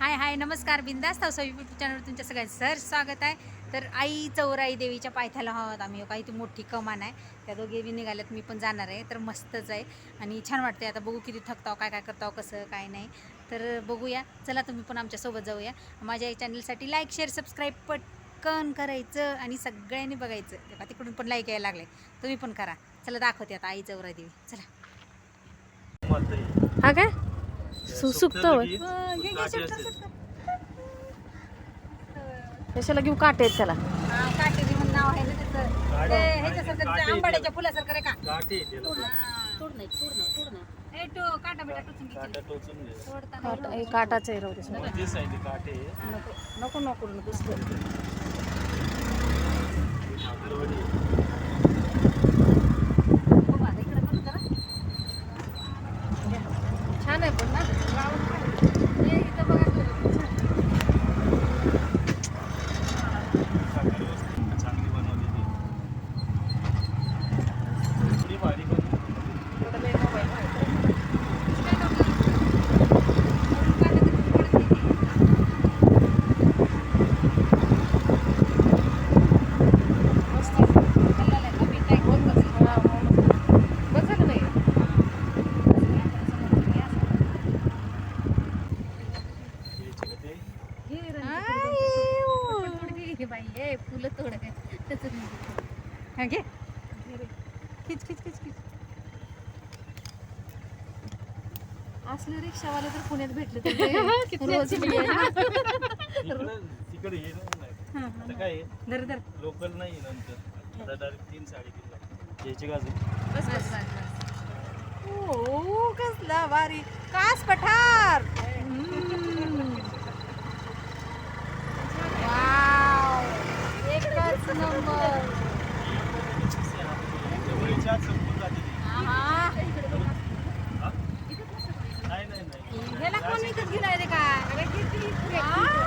हाय हाय नमस्कार. बिंदास थाव यूट्यूब चॅनलवर तुमच्या सगळ्यांचं सर स्वागत आहे. तर आई चौराई देवीच्या पायथ्याला आहोत आम्ही. काही ती मोठी कमान आहे. त्या दोघे बी निघाल्यात. मी पण जाणार आहे. तर मस्तच आहे. आणि छान वाटते आता बघू किती थकताव काय काय करताव कसं काय नाही. तर बघूया. चला तुम्ही पण आमच्यासोबत जाऊया. माझ्या या चॅनलसाठी लाईक शेअर सबस्क्राईब पटकन करायचं आणि सगळ्यांनी बघायचं. तेव्हा तिकडून पण लाईक यायला लागले. तुम्ही पण करा. चला दाखवते आता आई चौराई देवी. चला. हा काय होय. कशाला घेऊ काटे आहेत त्याला? हा, काटेरी म्हणून नाव आहे ना त्याचं. ते ह्याच्यासारखं ते आंबाड्याच्या फुलासारखं रे का? हा. हे काटाचं आहे नको नको नको दुसरं बघू आता इकडे करू जरा. छान आहे पण ना ए, इथं बघा चांगली बनवलेली थोडी भारी पण थोडं लय मोबाईल आहे. मस्त आहे. हा, मग. बस झालं नाही घ्यायचे का ते फुलं तोड हा घे खिच खिच खिच खिच असले रिक्षावाले तर पुण्यात भेटले तर रोज तिकडे नाही हा, काय धर धर. लोकल नाही नंतर. डायरेक्ट तीन साडेतीनला घ्यायचे का अजून? बस बस ओ कसला भारी कास पठार. एकच नंबर जवळच्या आत संपून जाते ती. हा. हा? नाही नाही नाही ह्याला कोण विकत घेणार रे काय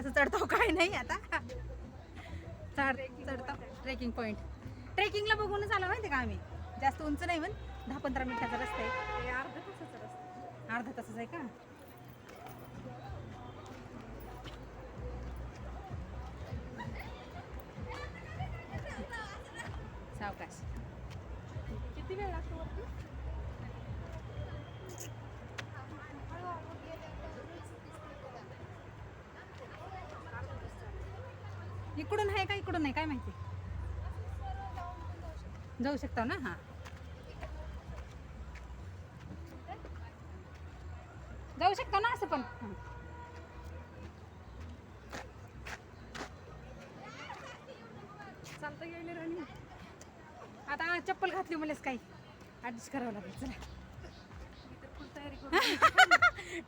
कसं चढतो काय नाही आता. चढ चढतो. ट्रेकिंग पॉइंट ट्रेकिंगला बघूनच आलो माहितीये का आम्ही. जास्त उंच नाही पण दहा पंधरा मिनिटाचा रस्ता आहे. अर्धा तासाचा रस्ता. अर्धा तासच आहे का? इकडून नाही काय माहिती? जाऊ शकता ना? हा. जाऊ शकता ना असं पण. चालता गेले राणी. आता चप्पल घातली मलाच काही. ऍडजस्ट करावं लागेल चला.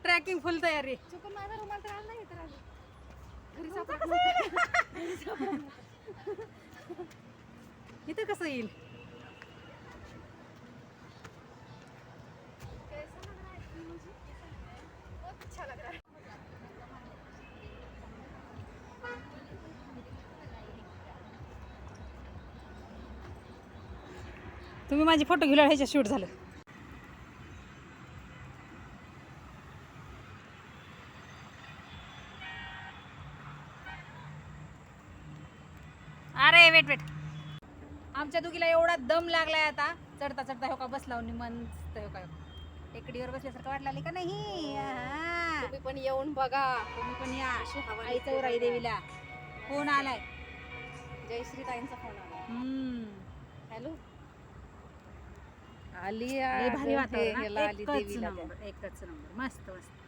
ट्रॅकिंग फुल तयारी. चुकून माझा रुमाल तर आला नाही तर आला. घरी इथं कसं येईल? तुम्ही माझे फोटो घेऊन ह्याच्या शूट झालं. आमच्या दोघीला एवढा दम लागलाय आता. चढता चढता हो का बसला निमंत हो का टेकडीवर बसल्यासारखं वाटलं का नाही? आहा. तुम्ही पण येऊन बघा. तुम्ही पण या. अशी हवा आई निघते चौराई देवीला. फोन आलाय. जयश्री ताईंचा फोन आला. हम्म. हॅलो. आली लय भारी वातावरण हा. नंबर एकच नंबर. मस्त मस्त.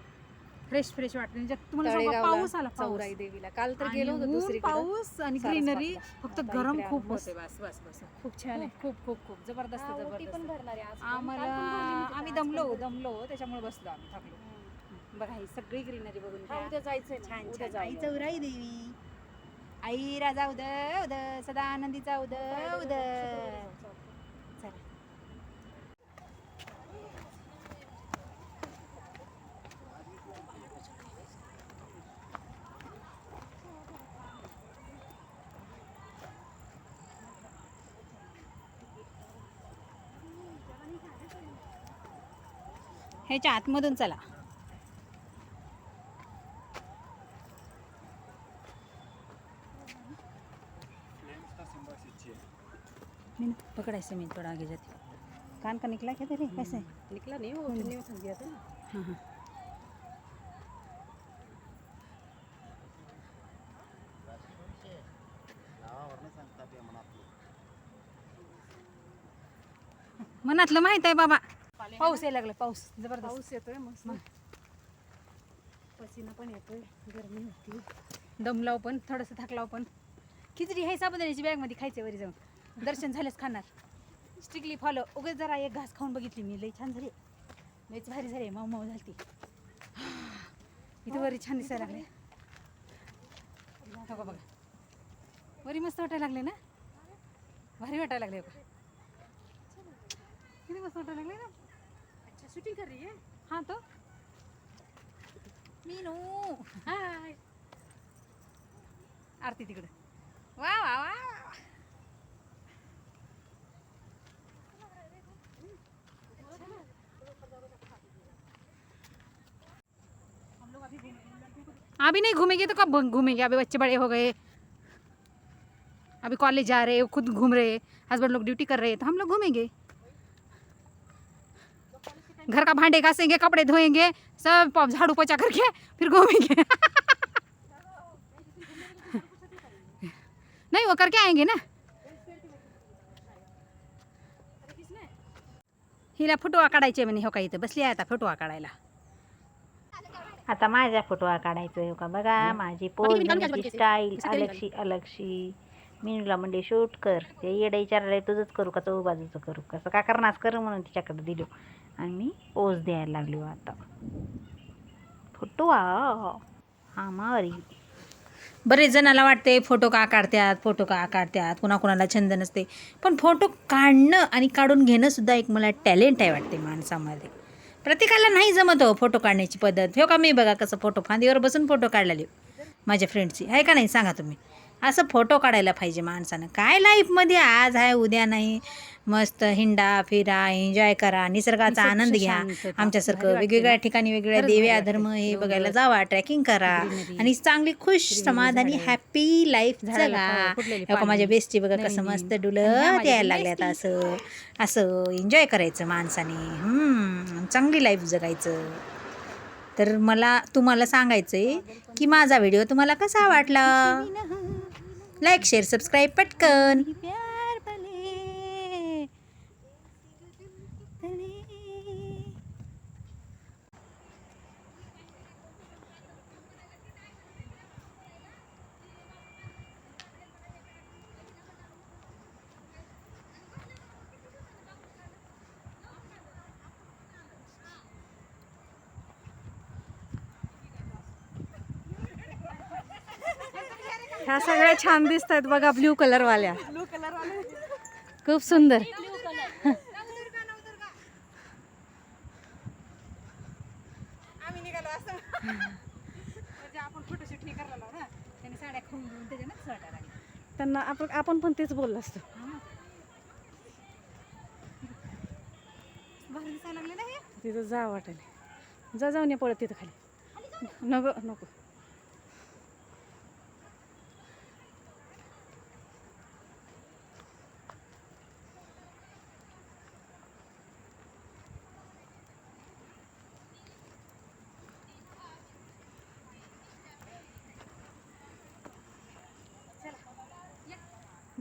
फ्रेश फ्रेश वाटलं. म्हणजे तुम्हाला सांगू तळेगावला पाऊस आला पाऊस. चौराई देवीला. काल तर आणि गेलो होतो ऊन, दुसरीकडे. पाऊस आणि सारस ग्रीनरी. वाटलं. फक्त गरम इकडे खूप आलो. होते बस बस बस. खूप छान आहे. खूप खूप खूप खूप. जबरदस्त हा, ओटी पण जबरदस्त भरणार आहे आज. पण. आम्हाला काल पण भरली मी तिथे, आम्ही आज पण दमलो भरली. दमलो. त्याच्यामुळे बसलो आम्ही हम्म. बघा ही सगळी ग्रीनरी बघून हा, घ्या. उद्या जायचंय ना, छान उद्या छान. आई जाऊया. चौराई देवी. आई राजा उद उद सदा आनंदीचा उद उद चला ह्याच्या आतमधून चला. मी ना पकड़ायसे मैं थोड़ा आगे जाती। कान का निकला क्या तेरे? कैसे निकला नहीं वो चुन्नी में फंस गया था ना. हाँ हाँ. मनातलं माहीत आहे बाबा. पाऊस यायला लागला पाऊस. जबरदस्त. पाऊस येतोय मस्त. पसीना पण येतोय गरमी होती. दमलाव पण थोडंसं थकलाव पण. खिचडी आहे साबुदाण्याची बॅगमध्ये खायचे वरी जाऊन. दर्शन झालेच खाणार. स्ट्रिक्टली फॉलो उगाच जरा एक घास खाऊन बघितली मी. लई छान झाली. लईच भारी झाली. मऊ मऊ झाली इथं वरी छान दिसायला लागले हो का बघा. वरी मस्त वाटायला लागले ना? भारी वाटायला लागले बघा. किती मस्त वाटायला लागले ना? शूटिंग कर रही है? हा तो। मीनू। हाय आरती तिकडे। वा वा वा वा. अभी नहीं घूमेंगे तो कब घूमेंगे? अभी बच्चे बड़े हो गए। अभी कॉलेज जा रहे खुद घूम रहे हस्बैंड लोग ड्यूटी कर रहे हैं तो हम लोग घूमेंगे। घर का भांडे घासेंगे कपड़े धोएँगे सब झाड़ू पोछा करके फिर घूमेंगे। नहीं वो करके आएँगे ना। हिला फुटवा काढायचे म्हणे हो का इथं बसली आहे आता फुटवा काढायला. आता माझ्या फ़ोटो काढायचं हो का? बघा माझी पोज घेण्याची स्टाईल अलगशी अलगशी मीनूला म्हणले शूट कर. ते येडे विचारले तुझंच करू का? चौ बाजूचं करू कसं का करणार कर म्हणून तिच्याकडे दिलो. आणि मी ओस द्यायला लागलो हो आता. फोटो हा मारी बरेच जणाला वाटते फोटो का काढतात फोटो का काढतात कुणाकुणाला छंद नसते. पण फोटो काढणं आणि काढून घेणंसुद्धा एक मला टॅलेंट आहे वाटते माणसामध्ये. प्रत्येकाला नाही जमत हो फोटो काढण्याची पद्धत. हो का? मी बघा कसं फोटो फांदीवर बसून फोटो काढलेले. माझ्या फ्रेंडची. आहे का नाही? सांगा तुम्ही. असं फोटो काढायला पाहिजे माणसानं. काय लाईफमध्ये आज आहे उद्या नाही. मस्त हिंडा फिरा एन्जॉय करा निसर्गाचा निसर्ग आनंद घ्या. आमच्यासारखं वेगवेगळ्या? ठिकाणी वेगवेगळ्या देव्या धर्म. हे बघायला जावा ट्रॅकिंग करा. आणि चांगली खुश समाधानी. हॅपी लाईफ जगा. माझ्या. बेस्टी बघा कसं. मस्त डुलत यायला लागल्यात असं. असं एन्जॉय करायचं माणसाने. हम्म, चांगली लाईफ जगायचं. तर मला तुम्हाला सांगायचं आहे की माझा व्हिडिओ तुम्हाला कसा वाटला? लाईक शेअर सबस्क्राईब पटकन. ह्या सगळ्या छान दिसत आहेत बघा ब्ल्यू कलर वाल्या खूप सुंदर. म्हणजे त्याने वाटायला आपण आपण पण तेच बोललो असतो. तिथं जा वाटेल जा जाऊन ये पळत तिथं खाली. नको नको.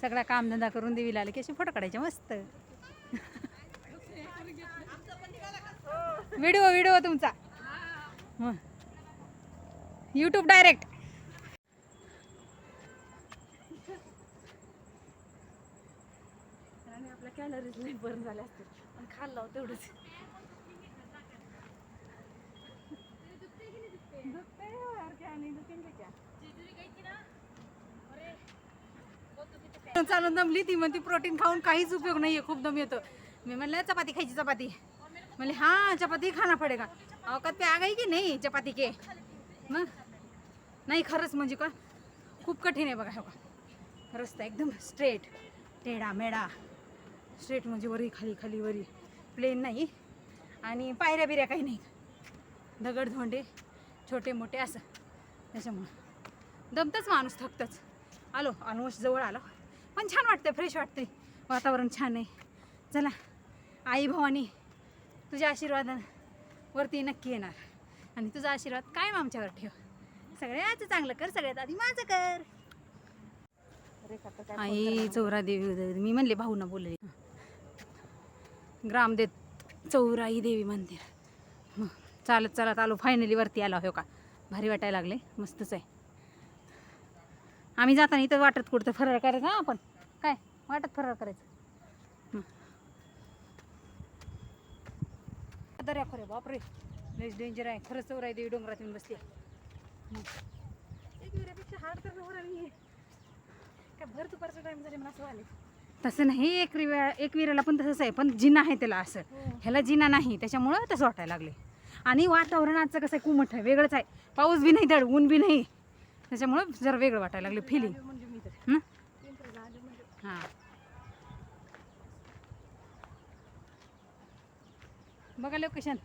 सगळा कामधंदा करून देवीला आले की असे फोटो काढायचे मस्त. व्हिडिओ व्हिडिओ तुमचा. यूट्यूब डायरेक्ट आणि आपल्या कॅलरीज नाही बर्न झाल्या असतील. पण खाल्लं तेवढंच. दुखते यार क्या नहीं दुखेंगे क्या चालून दमली ती म्हणती प्रोटीन खाऊन काहीच उपयोग नाहीये खूप दम येतो. मी म्हणलं चपाती खायची चपाती. म्हणले हाँ चपाती खाना पडेगा. अवकात पे आ गई की नाही चपाती के? मग? नाही खरंच म्हणजे का? खूप कठीण आहे बघा हो का रस्ता एकदम स्ट्रेट टेढा मेढा. स्ट्रेट म्हणजे वरी खाली खाली वरी. प्लेन नाही. आणि पायऱ्या बिऱ्या काही नाही. दगड धोंडे छोटे मोठे असं. त्याच्यामुळं. दमतच माणूस थकतच. आलो ऑलमोस्ट जवळ आलो. पण छान वाटतं फ्रेश वाटते वातावरण छान आहे. चला आई भवानी तुझ्या आशीर्वादावरती नक्की येणार. आणि तुझा आशीर्वाद कायम आमच्यावर ठेव. सगळ्याचं चांगलं कर सगळ्यात आधी माझं कर. आई चौरा देवी मी म्हणले भाऊ ना बोलले. ग्रामदेव चौराई देवी मंदिर. मग. चालत चालत आलो. फायनली वरती आलो हो का? भारी वाटायला लागले. मस्तच आहे. आम्ही जाताना इथं वाटत कुठतं फराळ करायचं हा आपण. काय? वाटत फराळ करायचं. हं. दर्या खरे बापरे. लयच डेंजर आहे. खरंच चौराई देवी डोंगरात येऊन बसली. हार्ड तर काय भर दुपारचा टाइम झाले मला असं वाले. तसं नाही. एक विरा एक विराला पण तसंच आहे. पण जिना आहे त्याला असं. ह्याला जिना नाही. त्याच्यामुळं तसं वाटायला लागले. आणि वातावरण आजचं कसं आहे कुमट आहे वेगळंच आहे. पाऊस बी नाही धड ऊन बी नाही. त्याच्यामुळं जरा वेगळं वाटायला लागलं फिलिंग हां? बघा लोकेशन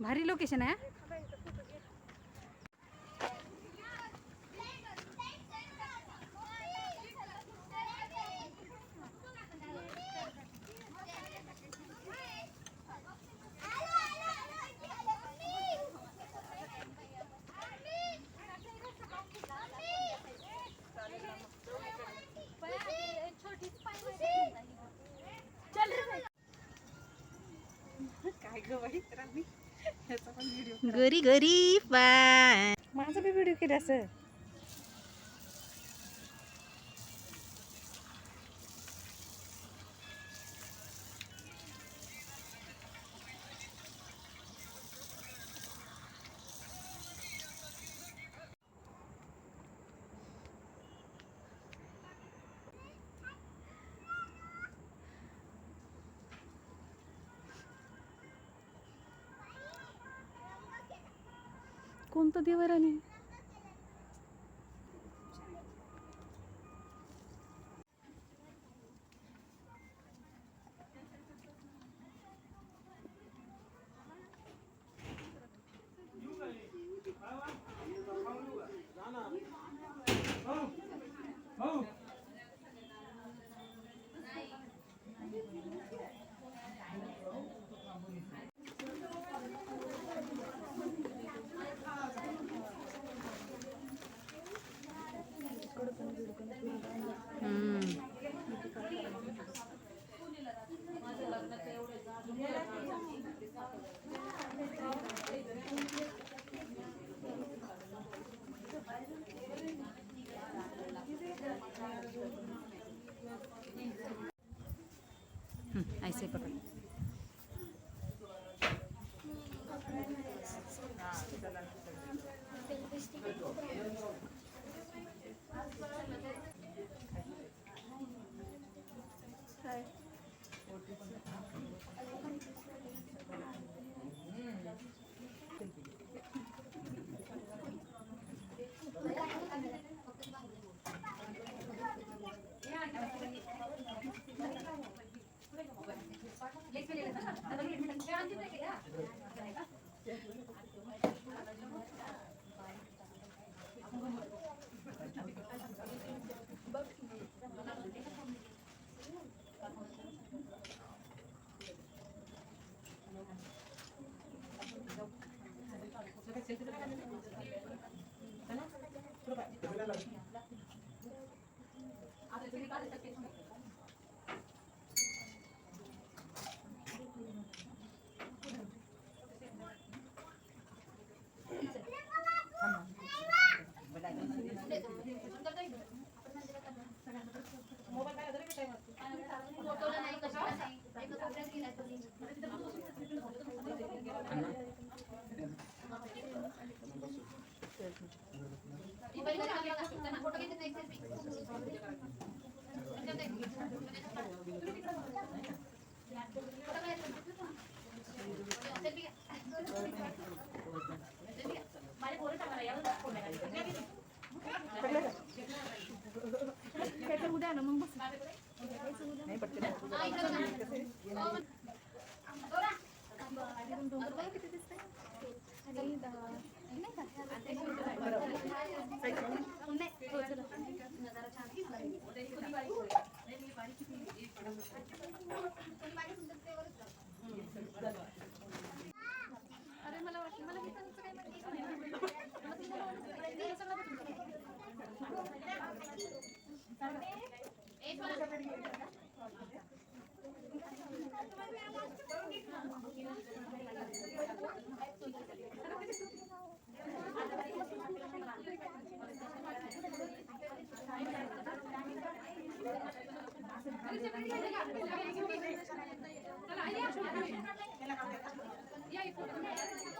भारी लोकेशन आहे गरी बाय माझा बी व्हिडिओ केला असं. कोणतं देवराने ऐसे Gracias. उद्या ना मग बस Ya, ya, ya.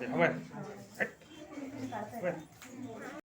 Thế không phải.